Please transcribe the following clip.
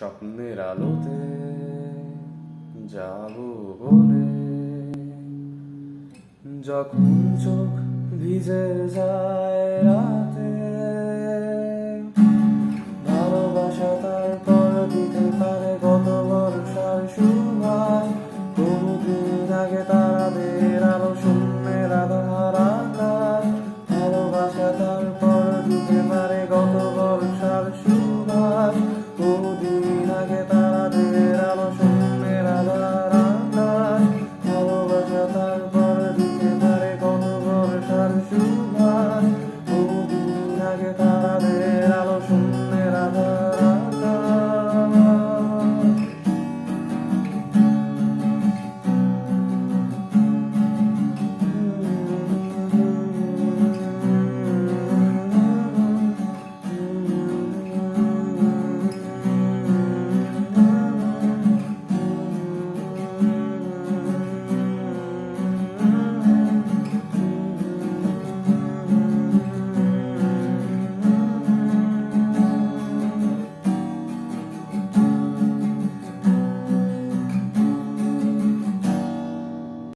স্বপ্নের আলোতে যাব বলে। যখন চোখ ভিজে যায় থাকে তারাদের আলো